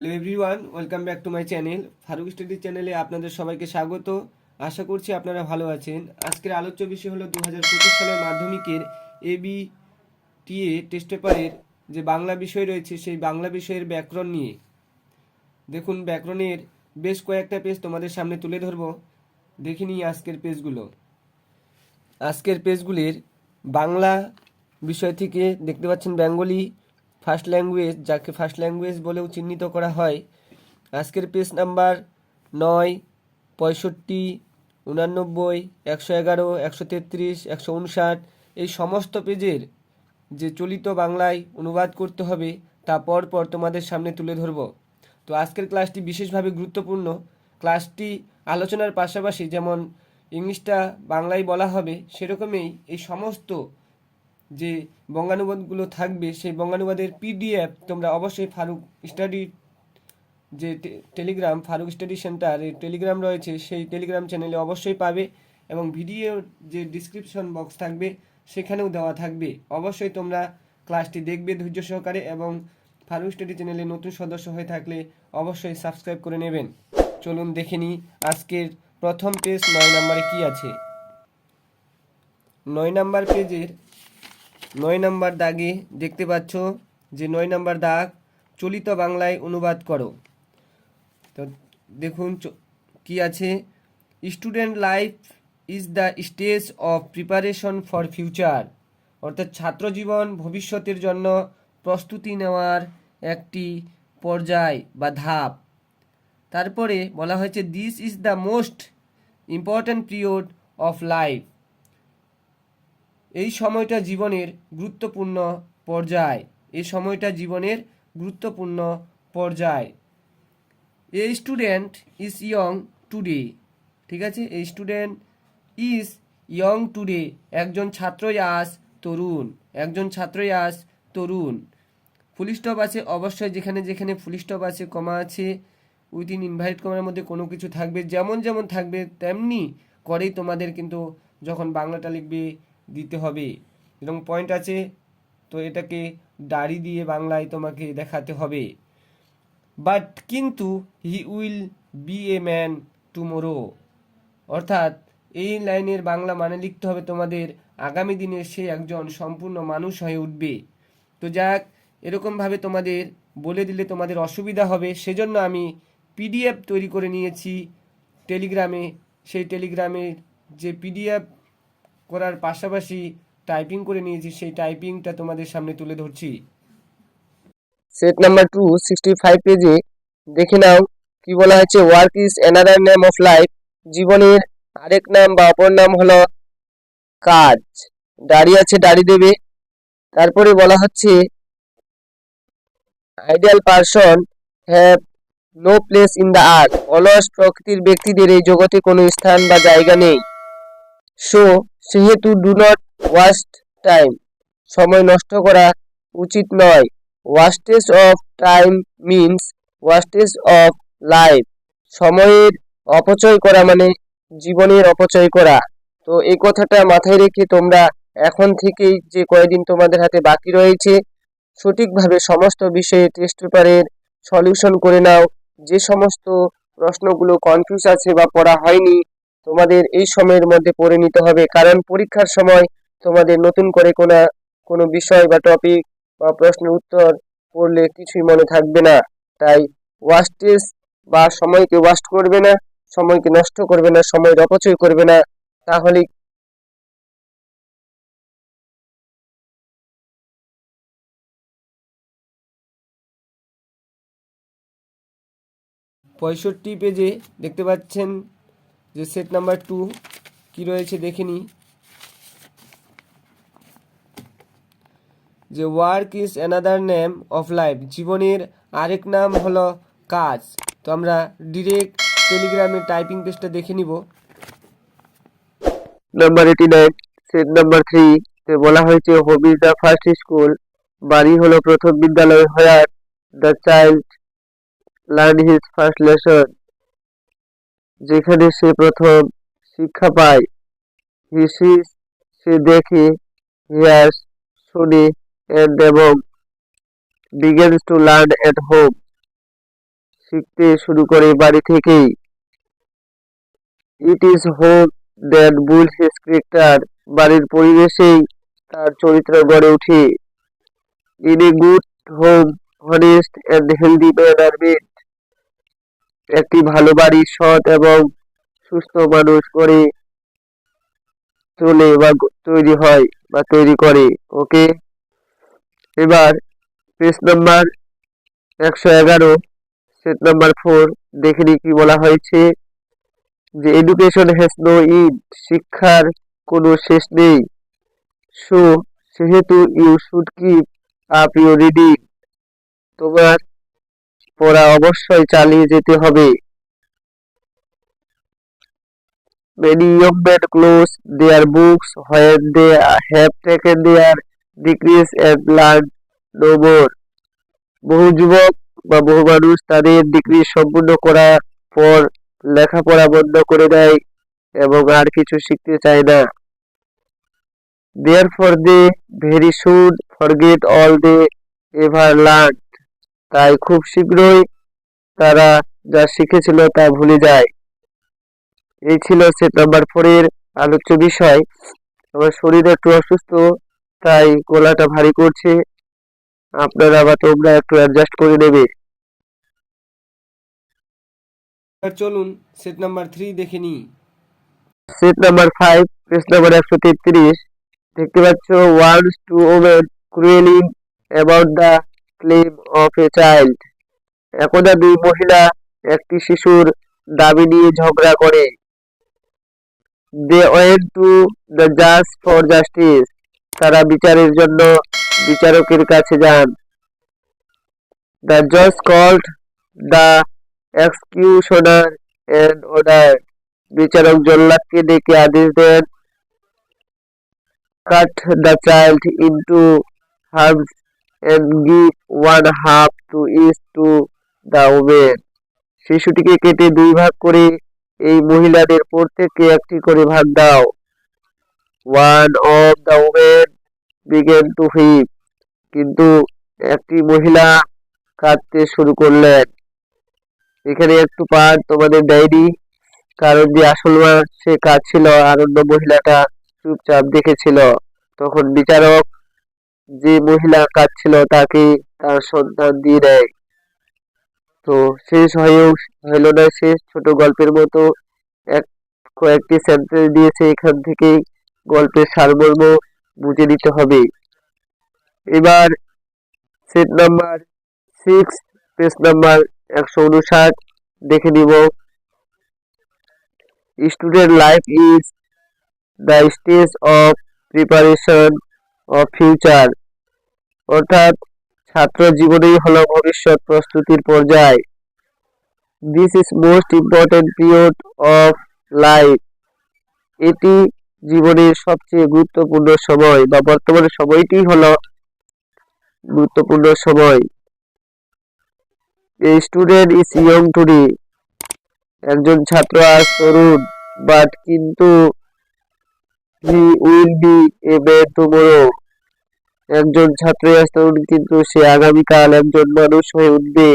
Hello everyone welcome back to my channel Farooq study চ্যানেলে আপনাদের সবাইকে স্বাগত। আশা করছি আপনারা ভালো আছেন। আজকের আলোচ্য বিষয় হলো দু হাজার পঁচিশ সালের মাধ্যমিকের এবি টিএ টেস্ট পেপারের যে বাংলা বিষয় রয়েছে, সেই বাংলা বিষয়ের ব্যাকরণ নিয়ে। দেখুন, ব্যাকরণের বেশ কয়েকটা পেজ তোমাদের সামনে তুলে ধরবো। দেখে নিই আজকের পেজগুলো আজকের পেজগুলির বাংলা বিষয় থেকে দেখতে পাচ্ছেন, বেঙ্গলি ফার্স্ট ল্যাঙ্গুয়েজ যাকে ফার্স্ট ল্যাঙ্গুয়েজ বলেও চিহ্নিত করা হয়। আজকের পেজ নাম্বার নয়, পঁয়ষট্টি, উনানব্বই, একশো এগারো, একশো তেত্রিশ, একশো উনষাট, এই সমস্ত পেজের যে চলিত বাংলায় অনুবাদ করতে হবে, তা পর পর তোমাদের সামনে তুলে ধরব। তো আজকের ক্লাসটি বিশেষভাবে গুরুত্বপূর্ণ। ক্লাসটি আলোচনার পাশাপাশি যেমন ইংলিশটা বাংলায় বলা হবে, সেরকমই এই সমস্ত যে বঙ্গানুবাদগুলো থাকবে, সেই বঙ্গানুবাদের পিডিএফ তোমরা অবশ্যই ফারুক স্টাডি যে Telegram Farooq study centre Telegram রয়েছে, সেই টেলিগ্রাম চ্যানেলে অবশ্যই পাবে এবং ভিডিও যে ডিসক্রিপশন বক্স থাকবে, সেখানেও দেওয়া থাকবে। অবশ্যই তোমরা ক্লাসটি দেখবে ধৈর্য সহকারে এবং ফারুক স্টাডি চ্যানেলে নতুন সদস্য হয়ে থাকলে অবশ্যই সাবস্ক্রাইব করে নেবেন। চলুন দেখে নিই আজকের প্রথম পেজ নয় নম্বরে কি আছে। নয় নাম্বার পেজের নয় নম্বর দাগে দেখতে পাচ্ছ যে নয় নম্বর দাগ চলিত বাংলায় অনুবাদ করো। তো দেখুন কি আছে? Student life is the stage of preparation for future. অর্থাৎ ছাত্র জীবন ভবিষ্যতের জন্য প্রস্তুতি নেওয়ার একটি পর্যায় বা ধাপ। তারপরে বলা হয়েছে this is the most important period of life এই সময়টা জীবনের গুরুত্বপূর্ণ পর্যায়। এই সময়টা জীবনের গুরুত্বপূর্ণ পর্যায়। A student is young today ঠিক আছে? এই স্টুডেন্ট ইজ ইয়ং টুডে একজন ছাত্রই আজ তরুণ। একজন ছাত্রই আজ তরুণ। ফুলিস্টপ আছে? অবশ্যই যেখানে যেখানে ফুলিস্টপ আছে কমা আছে। উইদিন ইনভাইট কমার মধ্যে কোনো কিছু থাকবে, যেমন যেমন থাকবে, তেমনি করেই তোমাদের কিন্তু যখন বাংলাটা লিখবে দিতে হবে। এবং পয়েন্ট আছে, তো এটাকে দাড়ি দিয়ে বাংলায় তোমাকে দেখাতে হবে। বাট কিন্তু he will be a man tomorrow অর্থাৎ এই লাইনের বাংলা মানে লিখতে হবে তোমাদের আগামী দিনে সে একজন সম্পূর্ণ মানুষ হয়ে উঠবে। তো যাক, এরকমভাবে তোমাদের বলে দিলে তোমাদের অসুবিধা হবে। সেজন্য আমি পিডিএফ তৈরি করে নিয়েছি টেলিগ্রামে। সেই টেলিগ্রামের যে পিডিএফ করার পাশাপাশি টাইপিং করে নিয়েছি, সেই টাইপিংটা তোমাদের সামনে তুলে ধরছি। Set number two sixty five পেজে দেখে নাও কি বলা হয়েছে work is another name of life জীবনের আরেক নাম বা অপর নাম হলো কাজ। দাড়ি আছে, দাড়ি দেবে। তারপরে বলা হচ্ছে ideal person have no place in the earth অলস প্রকৃতির ব্যক্তিদের এই জগতে কোনো স্থান বা জায়গা নেই। সো সেহেতু ডু নট ওয়াস্ট টাইম সময় নষ্ট করা উচিত নয়। Wastage of time means wastage of life সময়ের অপচয় করা মানে জীবনের অপচয় করা। তো এই কথাটা মাথায় রেখে তোমরা এখন থেকেই যে কয়দিন তোমাদের হাতে বাকি রয়েছে, সঠিকভাবে সমস্ত বিষয়ে টেস্ট পেপারের সলিউশন করে নাও। যে সমস্ত প্রশ্নগুলো কনফিউজ আছে বা পড়া হয়নি তোমাদের এই সময়ের মধ্যে পড়ে নিতে হবে। কারণ পরীক্ষার সময় তোমাদের নতুন করে কোনো কোনো বিষয় বা টপিক বা প্রশ্নের উত্তর পড়লে কিছুই মনে থাকবে না। তাই ওয়াস্টেজ বা সময়কে ওয়াস্ট করবে না, সময়কে নষ্ট করবে না, সময়ের অপচয় করবে না। তাহলে পঁয়ষট্টি পেজে দেখতে পাচ্ছেন যে সেট নাম্বার টু কি রয়েছে দেখে নিই যে work is another name of life জীবনের আরেক নাম হলো কাজ। তো আমরা ডিরেক্ট টেলিগ্রামের টাইপিং পেজটা দেখে নিব। Number eighty nine set number three তে বলা হয়েছে ইজ দ্য ফার্স্ট স্কুল বাড়ি হলো প্রথম বিদ্যালয় where the child learn his first lesson যেখানে সে প্রথম শিক্ষা পায় সিজ সে দেখে, হিয়ার্স, শুনে এন্ড এবং begins to learn at home, শিখতে শুরু করে বাড়ি থেকেই। It is home that builds his character বাড়ির পরিবেশেই তার চরিত্র গড়ে ওঠে। In a good home honest and healthy man are ম্যানারমেন্ট একটি ভালো বাড়ি সৎ এবং সুস্থ মানুষ করে তোলে বা তৈরি হয় বা তৈরি করে। ওকে? এবার পেজ নাম্বার একশো এগারো, সেট নাম্বার ফোর, দেখে নি কি বলা হয়েছে। যে এডুকেশন হ্যাজ নো ইন শিক্ষার কোনো শেষ নেই। সো সেহেতু you should keep up your reading তোমার পড়া অবশ্যই চালিয়ে যেতে হবে Many young men close their books when they have taken their degrees and learn no more. বহু যুবক বা বহু মানুষ তাদের ডিগ্রি সম্পূর্ণ করার পর লেখাপড়া বন্ধ করে দেয় এবং আর কিছু শিখতে চায় না Therefore they very soon forget all they ever learned. তাই খুব শীঘ্রই তারা যা শিখেছিল তা ভুলে যায়। এই ছিল সেট নাম্বার ফোরের আলোচ্য বিষয়। আমার শরীর একটু অসুস্থ তাই গলাটা ভারী করছে। আপনারা বা তোমরা একটু অ্যাডজাস্ট করে নেবে। চলুন সেট নাম্বার থ্রি দেখে নিই। Set number five page number একশো তেত্রিশ। দেখতে পাচ্ছ once two women quarrelling about the claim of a child একদা দুই মহিলা একটি শিশুর দাবি নিয়ে ঝগড়া করে। দে ওয়েন্ট টু দ্য জাজ ফর জাস্টিস তারা বিচারের জন্য বিচারকের কাছে যান। দ্য জাজ called the executioner and order বিচারক জল্লাদকে ডেকে আদেশ দেন cut the child into halves and give one half to each to the women শিশুটিকে কেটে দুই ভাগ করে এই মহিলাদের প্রত্যেককে একটি করে ভাগ দাও। One of the women began to weep কিন্তু একটি মহিলা কাঁদতে শুরু করলেন। এখানে একটু পাঠ তোমাদের ডায়েরি কারণ যে আসল সে কাঁদছিল, আর অন্য মহিলাটা চুপচাপ দেখেছিল। তখন বিচারক যে মহিলা কাঁদছিল তাকে তার সন্তান দিয়ে দেয়। তো শেষ হয়েও হইল না, শেষ ছোট গল্পের মতো এক কয়েকটি সেন্টেন্স দিয়েছে, এখান থেকেই গল্পের সারমর্ম বুঝে নিতে হবে। এবার set number six page number একশো উনষাট, দেখে নিব। Student life is the stage of preparation of future অর্থাৎ ছাত্র জীবনেই হলো ভবিষ্যৎ প্রস্তুতির পর্যায়। This is most important period of life এটি জীবনের সবচেয়ে গুরুত্বপূর্ণ সময় বা বর্তমানে সময়টি হলো গুরুত্বপূর্ণ সময়। A student is young today একজন ছাত্র আজ তরুণ বাট কিন্তু he will be a man tomorrow একজন ছাত্র তরুণ কিন্তু সে আগামীকাল একজন মানুষ হয়ে উঠবে।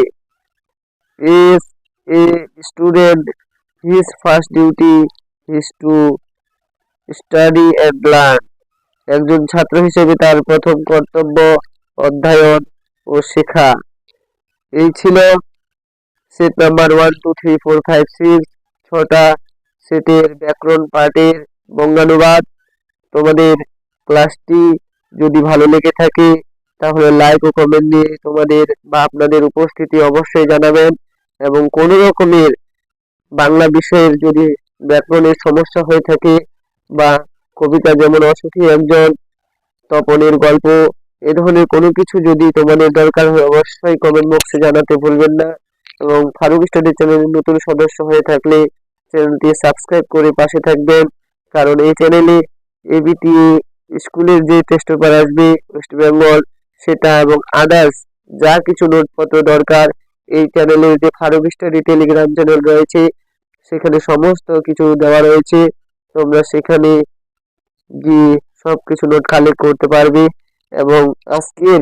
Is a student his first duty is to study and learn একজন ছাত্র হিসেবে তার প্রথম কর্তব্য অধ্যয়ন ও শেখা। এই ছিল set number one two three four five six ছটা সেটের ব্যাকরণ পাঠের বঙ্গানুবাদ। তোমাদের ক্লাসটি যদি ভালো লেগে থাকে, তাহলে লাইক ও কমেন্ট দিয়ে তোমাদের বা আপনাদের উপস্থিতি অবশ্যই জানাবেন এবং কোনো রকমের বাংলা বিষয়ের যদি ব্যাকরণের সমস্যা হয়ে থাকে বা কবিতা যেমন অসুখী একজন, তপনের গল্প, এ ধরনের কোনো কিছু যদি তোমাদের দরকার হয় অবশ্যই কমেন্ট বক্সে জানাতে ভুলবেন না এবং ফারুক স্টাডি চ্যানেলের নতুন সদস্য হয়ে থাকলে চ্যানেলটি সাবস্ক্রাইব করে পাশে থাকবেন। কারণ এই চ্যানেলে এবিটি স্কুলের যে টেস্ট পেপার আসবে ওয়েস্ট বেঙ্গল সেটা এবং আদার্স যা কিছু নোটপত্র দরকার, এই চ্যানেলের যে ফারুক স্টাডি টেলিগ্রাম চ্যানেল রয়েছে, সেখানে সমস্ত কিছু দেওয়া রয়েছে। তোমরা সেখানে গিয়ে সব কিছু নোট কালেক্ট করতে পারবে এবং আজকের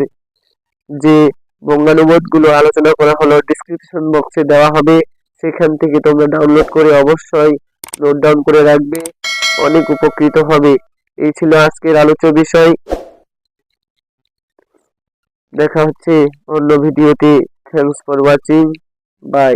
যে বঙ্গানুবাদগুলো আলোচনা করা হলো ডিসক্রিপশন বক্সে দেওয়া হবে। সেখান থেকে তোমরা ডাউনলোড করে অবশ্যই নোট ডাউন করে রাখবে। অনেক উপকৃত হবে। এই ছিল আজকের আলোচ্য বিষয়। দেখা হচ্ছে অন্য ভিডিওতে। Thanks for watching by